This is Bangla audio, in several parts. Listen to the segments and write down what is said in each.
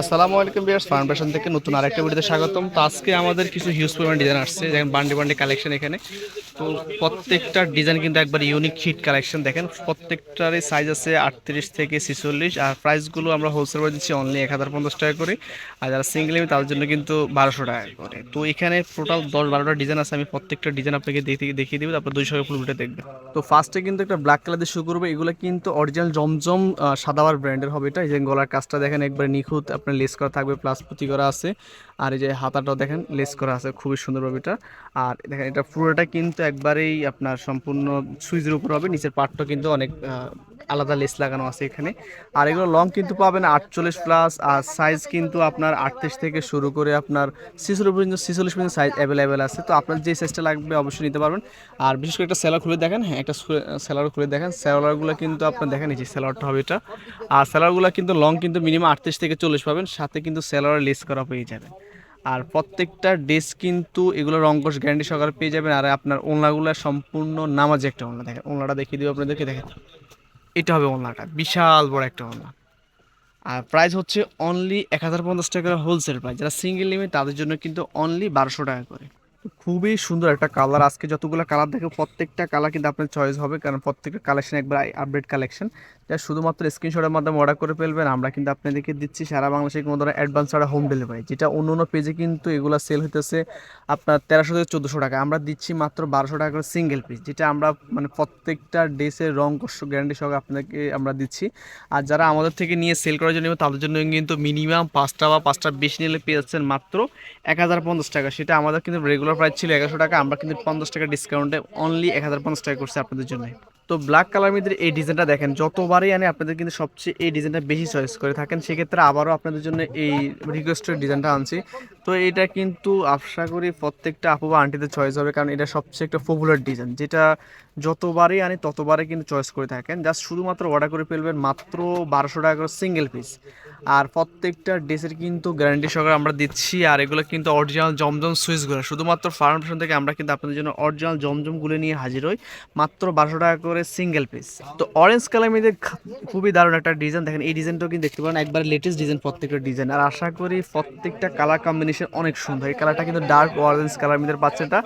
আসসালামু আলাইকুম বিয়ার্স ফাউন্ডেশন থেকে নতুন আরেকটা ভিডিওতে স্বাগতম। তো আজকে আমাদের কিছু হিউজ পরিমাণ ডিজাইন আসছে যেমন বান্ডি বান্ডি কালেকশন এখানে। তো প্রত্যেকটা ডিজাইন কিন্তু একবার ইউনিক হিট কালেকশন দেখেন প্রত্যেকটারই সাইজ আছে আটত্রিশ থেকে ছিচল্লিশ, আর প্রাইসগুলো আমরা হোলসেল করে দিচ্ছি অনলি এক হাজার পঞ্চাশ টাকা করে, আর যারা সিঙ্গেল নেবে তাদের জন্য কিন্তু বারোশো টাকা করে। তো এখানে টোটাল দশ বারোটা ডিজাইন আছে, আমি প্রত্যেকটা ডিজাইন আপনাকে দেখিয়ে দেখিয়ে দেবো, তারপর দুইশো ফুল ভিডিও দেখবেন। তো ফার্স্টে কিন্তু একটা ব্ল্যাক কালার দিয়ে শুরু করব, এগুলো কিন্তু অরিজিনাল জমজম সাদাবার ব্র্যান্ডের হবে এটা যে গলার কাজটা দেখেন একবার নিখুঁত আপনার লেস করা থাকবে প্লাস পুঁতি করা আছে। আর এই যে হাতাটাও দেখেন, লেস করা আছে, খুবই সুন্দরভাবে এটা। আর দেখেন, এটা পুরোটা কিন্তু একবারেই আপনার সম্পূর্ণ সুইচের উপর হবে, নিচের পার্টটা কিন্তু অনেক আলাদা লেস লাগানো আছে এখানে। আর এগুলো লং কিন্তু পাবেন আটচল্লিশ প্লাস আর সাইজ কিন্তু আপনার আটত্রিশ থেকে শুরু করে আপনার ছিচল্লিশ পর্যন্ত ছিচল্লিশ পর্যন্ত সাইজ অ্যাভেলেবেল আছে। তো আপনার যে সাইজটা লাগবে অবশ্যই নিতে পারবেন। আর বিশেষ করে একটা সেলার খুলে দেখেন হ্যাঁ একটা সেলার খুলে দেখেন। সেলারগুলো কিন্তু আপনার দেখেন, এই যে সেলারটা হবে এটা। আর সেলারগুলো কিন্তু লং কিন্তু মিনিমাম আটত্রিশ থেকে চল্লিশ পাবেন, সাথে কিন্তু সেলার লেস করা পেয়ে যাবেন। আর প্রত্যেকটা ড্রেস কিন্তু এগুলো রঙ্কশ গ্যারান্টি সহকারে পেয়ে যাবেন। আর আপনার ওনলাগুলো সম্পূর্ণ নামাজি একটা ওনলা দেখেন। ওনলাটা দেখিয়ে দিব আপনাদেরকে, দেখেন। এটা হবে ওনলাটা বিশাল বড় একটা ওনলা আর প্রাইস হচ্ছে অনলি এক হাজার পঞ্চাশ টাকা হোলসেল প্রাইস যারা সিঙ্গেল নেবে তাদের জন্য কিন্তু অনলি বারোশো টাকা করে। খুবই সুন্দর একটা কালার আজকে যতগুলো কালার দেখে প্রত্যেকটা কালার কিন্তু আপনার চয়েস হবে, কারণ প্রত্যেকটা কালেকশন একবার আপডেট কালেকশন যা শুধুমাত্র স্ক্রিনশটের মাধ্যমে অর্ডার করে ফেলবেন। আমরা কিন্তু আপনাদেরকে দিচ্ছি সারা বাংলাদেশে কোনো ধরনের অ্যাডভান্স ছাড়া হোম ডেলিভারি যেটা অন্য অন্য পেজে কিন্তু এগুলো সেল হইতেছে আপনার তেরোশো থেকে চোদ্দোশো টাকা। আমরা দিচ্ছি মাত্র বারোশো টাকা করে সিঙ্গেল পিস যেটা আমরা মানে প্রত্যেকটা ড্রেসের রং, কষ্ট গ্যারান্টি সহ আপনাকে আমরা দিচ্ছি। আর যারা আমাদের থেকে নিয়ে সেল করার জন্য তাদের জন্য কিন্তু মিনিমাম পাঁচটা বা পাঁচটা বেশি নিলে পেয়ে যাচ্ছেন মাত্র এক হাজার পঞ্চাশ টাকা। সেটা আমাদের কিন্তু রেগুলার প্রাইস ছিল এগারোশো টাকা, আমরা কিন্তু পঞ্চাশ টাকা ডিসকাউন্টে অনলি এক হাজার পঞ্চাশ টাকা করছি আপনাদের জন্য। তো ব্ল্যাক কালার মধ্যে এই ডিজাইনটা দেখেন, যতবারই আনে আপনাদের কিন্তু সবচেয়ে এই ডিজাইনটা বেশি চয়েস করে থাকেন, সেক্ষেত্রে আবারও আপনাদের জন্য এই রিকোয়েস্টের ডিজাইনটা আনছি। তো এটা কিন্তু আশা করি প্রত্যেকটা আপু বা আন্টিদের চয়েস হবে, কারণ এটা সবচেয়ে একটা পপুলার ডিজাইন যেটা যতবারই আনি ততবারই কিন্তু চয়েস করে থাকেন। জাস্ট শুধুমাত্র অর্ডার করে ফেলবেন মাত্র বারোশো টাকা করে সিঙ্গেল পিস আর প্রত্যেকটা ড্রেসের কিন্তু গ্যারান্টি সহকারে আমরা দিচ্ছি, আর এগুলো কিন্তু অরিজিনাল জমজম সুইচগুলো শুধুমাত্র ফার্মেশন থেকে আমরা কিন্তু আপনাদের জন্য অরিজিনাল জমজমগুলো নিয়ে হাজির হই। মাত্র বারোশো টাকা করে সিঙ্গেল পিস তো অরেঞ্জ কালার খা- খুবই দারুণ একটা ডিজাইন দেখেন, এই ডিজাইনটাও কিন্তু দেখতে পারেন, একবার লেটেস্ট ডিজাইন প্রত্যেকটা ডিজাইন আর আশা করি প্রত্যেকটা কালার কম্বিনেশন অনেক সুন্দর। এই কালারটা কিন্তু ডার্ক অরেঞ্জ কালার মধ্যে পাচ্ছে এটা।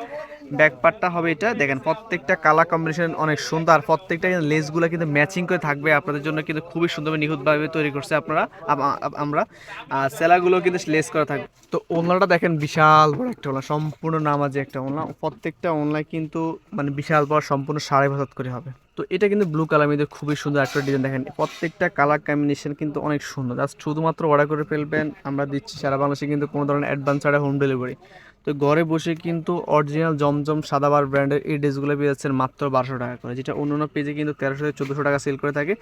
ব্যাক পার্টটা হবে এটা। দেখেন, প্রত্যেকটা কালার কম্বিনেশন অনেক সুন্দর। আর প্রত্যেকটা লেসগুলো কিন্তু ম্যাচিং করে থাকবে। আপনাদের জন্য কিন্তু খুবই সুন্দরভাবে নিখুঁতভাবে তৈরি করছে আপনারা, আম- আম- আমরা। আর সেলাগুলো কিন্তু লেস করা থাকবে। তো ওনলাটা দেখেন, বিশাল বড় একটা ওনলা সম্পূর্ণ নামাজি একটা ওনলা প্রত্যেকটা ওনলায় কিন্তু মানে বিশাল বড় সম্পূর্ণ সাড়ে ভাত করে হবে। তো এটা কিন্তু ব্লু কালার মধ্যে খুবই সুন্দর একটা ডিজাইন দেখেন। প্রত্যেকটা কালার কম্বিনেশন কিন্তু অনেক সুন্দর। জাস্ট শুধুমাত্র অর্ডার করে ফেলবেন, আমরা দিচ্ছি। সারা বাংলাদেশে কিন্তু কোনো ধরনের অ্যাডভান্স ছাড়া হোম ডেলিভারি তো ঘরে বসে কিন্তু অরিজিনাল জমজম সাদাবার ব্র্যান্ডের এই ড্রেসগুলো পেয়ে যাচ্ছেন মাত্র বারোশো টাকা করে। যেটা অন্য অন্য পেজে কিন্তু তেরোশো থেকে চোদ্দোশো টাকা সেল করে থাকে।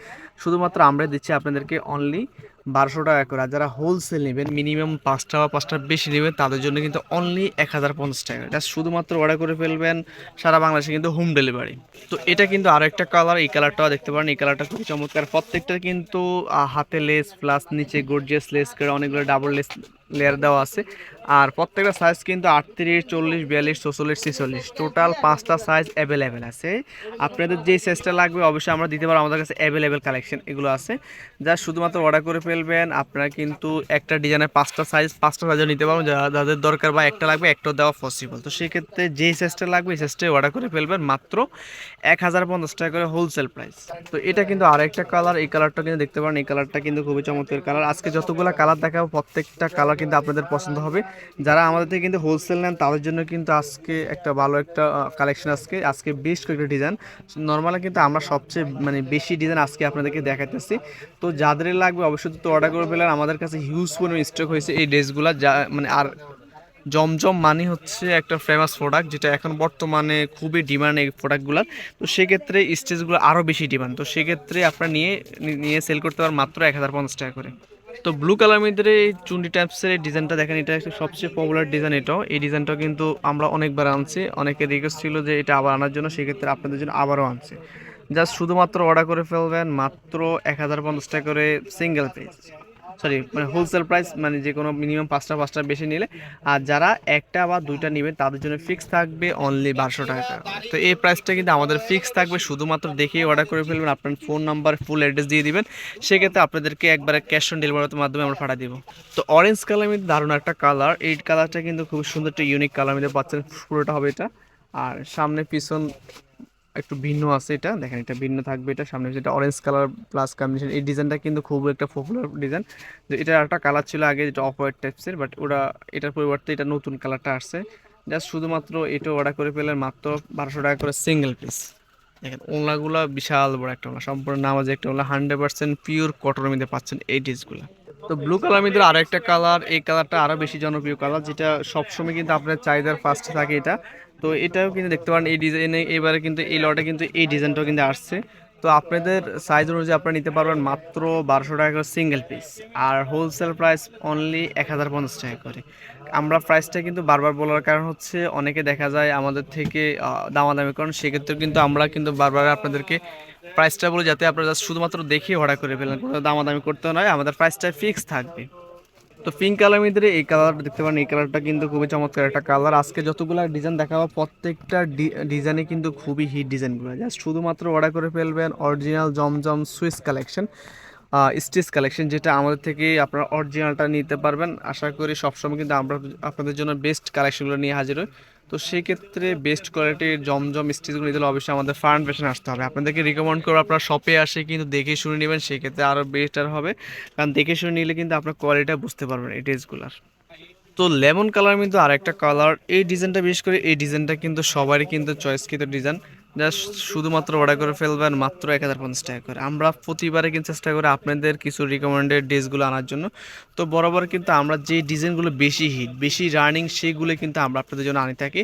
শুধুমাত্র আমরা দিচ্ছি আপনাদেরকে অনলি বারোশো টাকা করে। আর যারা হোলসেল নেবেন মিনিমাম পাঁচটা বা পাঁচটা বেশি নেবেন, তাদের জন্য কিন্তু অনলি এক হাজার পঞ্চাশ টাকা। জাস্ট শুধুমাত্র অর্ডার করে ফেলবেন সারা বাংলাদেশে কিন্তু হোম ডেলিভারি তো এটা কিন্তু আরও একটা কালার এই কালারটাও দেখতে পারেন। এই কালারটা খুবই চমৎকার। প্রত্যেকটা কিন্তু হাতে লেস প্লাস নিচে গর্জিয়াস লেস করে অনেকগুলো ডাবল লেস লেয়ার দেওয়া আছে। আর প্রত্যেকটা সাইজ কিন্তু আটত্রিশ, চল্লিশ, বিয়াল্লিশ চৌচল্লিশ ছেচল্লিশ। টোটাল পাঁচটা সাইজ অ্যাভেলেবেল আছে। আপনাদের যে সাইজটা লাগবে অবশ্যই আমরা দিতে পারব। আমাদের কাছে অ্যাভেলেবেল কালেকশন এগুলো আছে। যা শুধুমাত্র অর্ডার করে ফেলবেন। আপনারা কিন্তু একটা ডিজাইনের পাঁচটা সাইজ পাঁচটা সাইজও নিতে পারবেন। যাদের দরকার বা একটা লাগবে একটাও দেওয়া পসিবল তো সেক্ষেত্রে যেই সাইজটা লাগবে, এই সাইজটাই অর্ডার করে ফেলবেন। মাত্র এক হাজার পঞ্চাশ টাকা করে হোলসেল প্রাইস তো এটা কিন্তু আরেকটা কালার এই কালারটা কিন্তু দেখতে পারেন, এই কালারটা কিন্তু খুবই চমৎকার কালার আজকে যতগুলো কালার দেখাবো, প্রত্যেকটা কালার কিন্তু আপনাদের পছন্দ হবে। যারা আমাদের থেকে কিন্তু হোলসেল নেন, তাদের জন্য কিন্তু আজকে একটা ভালো একটা কালেকশন আজকে আজকে বেশ কয়েকটা ডিজাইন নর্মালি কিন্তু আমরা সবচেয়ে মানে বেশি ডিজাইন আজকে আপনাদেরকে দেখাতেছি তো যাদের লাগবে অবশ্যই তো অর্ডার করে ফেলেন। আমাদের কাছে হিউজ পরিমাণ স্টক হয়েছে এই ড্রেসগুলো যা মানে আর জমজম মানে হচ্ছে একটা ফেমাস প্রোডাক্ট যেটা এখন বর্তমানে খুবই ডিমান্ড এই প্রোডাক্টগুলোর তো সেক্ষেত্রে স্টেজগুলো আরও বেশি ডিমান্ড তো সেক্ষেত্রে আপনারা নিয়ে নিয়ে সেল করতে পারেন মাত্র এক হাজার পঞ্চাশ টাকা করে। তো ব্লু কালার মধ্যে এই চুন্ডি টাইপসের এই ডিজাইনটা দেখেন, এটা একটা সবচেয়ে পপুলার ডিজাইন এটাও। এই ডিজাইনটাও কিন্তু আমরা অনেকবার আনছি। অনেকের রিকোয়েস্ট ছিল যে এটা আবার আনার জন্য, সেক্ষেত্রে আপনাদের জন্য আবারও আনছি। জাস্ট শুধুমাত্র অর্ডার করে ফেলবেন মাত্র এক হাজার পঞ্চাশ টাকা করে সিঙ্গেল পেজ সরি মানে হোলসেল প্রাইস মানে যে কোনো মিনিমাম পাঁচটা পাঁচটা বেশি নিলে, আর যারা একটা বা দুইটা নেবেন তাদের জন্য ফিক্স থাকবে অনলি বারোশো টাকা তো এই প্রাইসটা কিন্তু আমাদের ফিক্স থাকবে, শুধুমাত্র দেখেই অর্ডার করে ফেলবেন, আপনার ফোন নাম্বার ফুল অ্যাড্রেস দিয়ে দিবেন। সেক্ষেত্রে আপনাদেরকে একবারে ক্যাশ অন ডেলিভারির মাধ্যমে আমরা পাঠিয়ে দিব। তো অরেঞ্জ কালার মধ্যে দারুণ একটা কালার এই কালারটা কিন্তু খুব সুন্দর, একটা ইউনিক কালার মধ্যে পাচ্ছেন, পুরোটা হবে এটা। আর সামনে পিছন একটু ভিন্ন আছে এটা। দেখেন এটা ভিন্ন থাকবে এটা। সামনে যেটা অরেঞ্জ কালার প্লাস কম্বিনেশন এই ডিজাইনটা কিন্তু খুব একটা পপুলার ডিজাইন যে এটা একটা কালার ছিল আগে যেটা অফ হোয়াইট টাইপসের বাট ওরা এটার পরিবর্তে এটা নতুন কালারটা আসছে। জাস্ট শুধুমাত্র এটা অর্ডার করে পেলেন মাত্র বারোশো টাকা করে সিঙ্গেল পিস দেখেন ওলাগুলো বিশাল বড় একটা ওলা সম্পূর্ণ নামাজ একটা ওলা হান্ড্রেড পার্সেন্ট পিওর কটনের মধ্যে পাচ্ছেন এই ডিসগুলো তো ব্লু কালার মধ্যে আরও একটা কালার এই কালারটা আরও বেশি জনপ্রিয় কালার যেটা সবসময় কিন্তু আপনার চাহিদার ফার্স্ট থাকে এটা। তো এটাও কিন্তু দেখতে পারেন, এই ডিজাইনে এবারে কিন্তু এই লটে কিন্তু এই ডিজাইনটাও কিন্তু আসছে। তো আপনাদের সাইজ অনুযায়ী আপনারা নিতে পারবেন মাত্র বারোশো টাকা করে সিঙ্গেল পিস আর হোলসেল প্রাইস অনলি এক হাজার পঞ্চাশ টাকা করে। আমরা প্রাইসটা কিন্তু বারবার বলার কারণ হচ্ছে, অনেকে দেখা যায় আমাদের থেকে দামাদামি করেন সেক্ষেত্রে কিন্তু আমরা কিন্তু বারবার আপনাদেরকে প্রাইসটা বলে, যাতে আপনারা শুধুমাত্র দেখে অর্ডার করে ফেলেন, কোনো দামাদামি করতে নয় আমাদের প্রাইসটা ফিক্স থাকবে। তো পিঙ্ক কালার মধ্যে এই কালারটা দেখতে পারেন, এই কালারটা কিন্তু খুবই চমৎকার একটা কালার আজকে যতগুলো ডিজাইন দেখাবো, প্রত্যেকটা ডিজাইনে কিন্তু খুবই হিট ডিজাইনগুলো জাস্ট শুধুমাত্র অর্ডার করে ফেলবেন অরিজিনাল জমজম সুইস কালেকশন স্টিচ কালেকশন যেটা আমাদের থেকে আপনারা অরিজিনালটা নিতে পারবেন। আশা করি সবসময় কিন্তু আমরা আপনাদের জন্য বেস্ট কালেকশনগুলো নিয়ে হাজির হই। তো সেক্ষেত্রে বেস্ট কোয়ালিটির জমজম স্টিচগুলো নিতে হলে অবশ্যই আমাদের ফার্ন ফ্যাশন আসতে হবে। আপনাদেরকে রিকমেন্ড করব, আপনারা শপে আসে কিন্তু দেখে শুনে নেবেন, সেক্ষেত্রে আরও বেস্টার হবে। কারণ দেখে শুনে নিলে কিন্তু আপনার কোয়ালিটিটা বুঝতে পারবেন এই ড্রেসগুলার তো লেমন কালার কিন্তু আরেকটা কালার এই ডিজাইনটা বিশেষ করে এই ডিজাইনটা কিন্তু সবারই কিন্তু চয়েসকৃত ডিজাইন জাস্ট শুধুমাত্র অর্ডার করে ফেলবেন মাত্র এক হাজার পঞ্চাশ টাকা করে। আমরা প্রতিবারে কিন্তু চেষ্টা করি আপনাদের কিছু রিকমেন্ডেড ড্রেসগুলো আনার জন্য। তো বরাবর কিন্তু আমরা যে ডিজাইনগুলো বেশি হিট বেশি রানিং সেইগুলো কিন্তু আমরা আপনাদের জন্য আনি থাকি।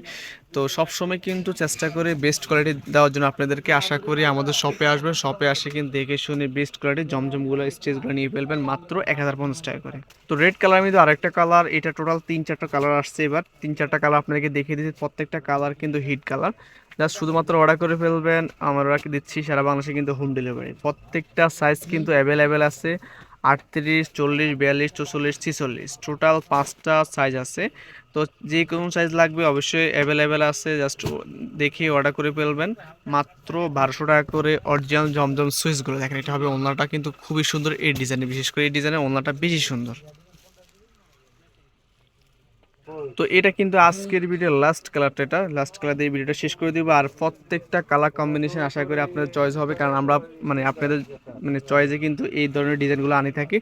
তো সবসময় কিন্তু চেষ্টা করে বেস্ট কোয়ালিটি দেওয়ার জন্য আপনাদেরকে আশা করি আমাদের শপে আসবেন। শপে আসে কিন্তু দেখে শুনে বেস্ট কোয়ালিটির জমজমগুলো স্টেজগুলো নিয়ে ফেলবেন মাত্র এক হাজার পঞ্চাশ টাকা করে। তো রেড কালার মধ্যে আরেকটা কালার এটা টোটাল তিন চারটা কালার আসছে এবার। তিন চারটা কালার আপনাকে দেখিয়ে দিচ্ছি প্রত্যেকটা কালার কিন্তু হিট কালার জাস্ট শুধুমাত্র অর্ডার করে ফেলবেন, আমরা দিচ্ছি, সারা বাংলাদেশে কিন্তু হোম ডেলিভারি প্রত্যেকটা সাইজ কিন্তু অ্যাভেলেবেল আছে, আটত্রিশ, চল্লিশ, বিয়াল্লিশ, চৌচল্লিশ, ছিচল্লিশ। টোটাল পাঁচটা সাইজ আছে। তো যে কোনো সাইজ লাগবে অবশ্যই অ্যাভেলেবেল আছে জাস্ট দেখে অর্ডার করে ফেলবেন। মাত্র বারোশো টাকা করে অরিজিনাল জমজম সুইচগুলো। দেখেন, এটা হবে ওনাটা কিন্তু খুবই সুন্দর, এই ডিজাইনে বিশেষ করে, এই ডিজাইনের ওনাটা বেশি সুন্দর। তো এটা কিন্তু আজকের ভিডিও লাস্ট কালারটা এটা। লাস্ট কালার দিয়ে ভিডিওটা শেষ করে দিব। আর প্রত্যেকটা কালার কম্বিনেশন আশা করি আপনাদের চয়েস হবে। কারণ আমরা মানে আপনাদের মানে চয়েসে কিন্তু এই ধরনের ডিজাইনগুলো আনি থাকি।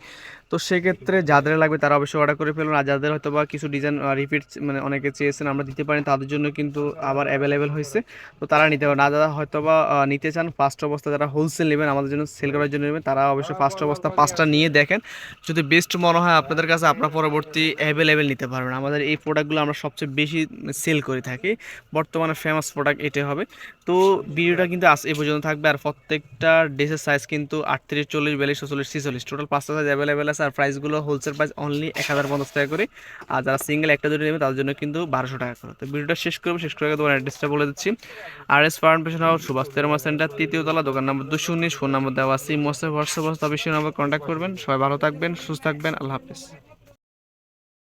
তো সেক্ষেত্রে যাদের লাগবে তারা অবশ্যই অর্ডার করে ফেলুন। আর যাদের হয়তো বা কিছু ডিজাইন রিপিট মানে অনেকে চেয়েছেন আমরা দিতে পারি, তাদের জন্য কিন্তু আবার অ্যাভেলেবেল হয়েছে। তো তারা নিতে পারেন আর যারা হয়তো বা নিতে চান ফার্স্ট অবস্থা যারা হোলসেল নেবেন, আমাদের জন্য সেল করার জন্য নেবেন, তারা অবশ্যই ফার্স্ট অবস্থা পাঁচটা নিয়ে দেখেন। যদি বেস্ট মনে হয় আপনাদের কাছে, আপনার পরবর্তী অ্যাভেলেবেল নিতে পারবেন। আমাদের এই প্রোডাক্টগুলো আমরা সবচেয়ে বেশি সেল করে থাকি। বর্তমানে ফেমাস প্রোডাক্ট এটাই হবে। তো ভিডিওটা কিন্তু আজ এ পর্যন্ত থাকবে আর প্রত্যেকটা ড্রেসের সাইজ কিন্তু আটত্রিশ, চল্লিশ, বিয়াল্লিশ চল্লিশ ছিচল্লিশ। টোটাল পাঁচটা সাইজ অ্যাভেলেবেল আছে আর প্রাইসগুলো হোলসেল প্রাইস অনলি এক হাজার পঞ্চাশ টাকা করে। আর যারা সিঙ্গেল একটা দুটো নেবে তাদের জন্য কিন্তু বারোশো টাকা করে। তো ভিডিওটা শেষ করব, শেষ করে তোমার অ্যাড্রেসটা বলে দিচ্ছি। R S foundation house Subhash তেরমা সেন্টার, তৃতীয় তলা, দোকান নম্বর দুশো উনিশ, ফোন নম্বর দেওয়া আছে। মোসে হোয়াটসঅ্যাপ অবস্থা বেশি নম্বর কন্ট্যাক্ট করবেন। সবাই ভালো থাকবেন, সুস্থ থাকবেন, আল্লাহ হাফিজ।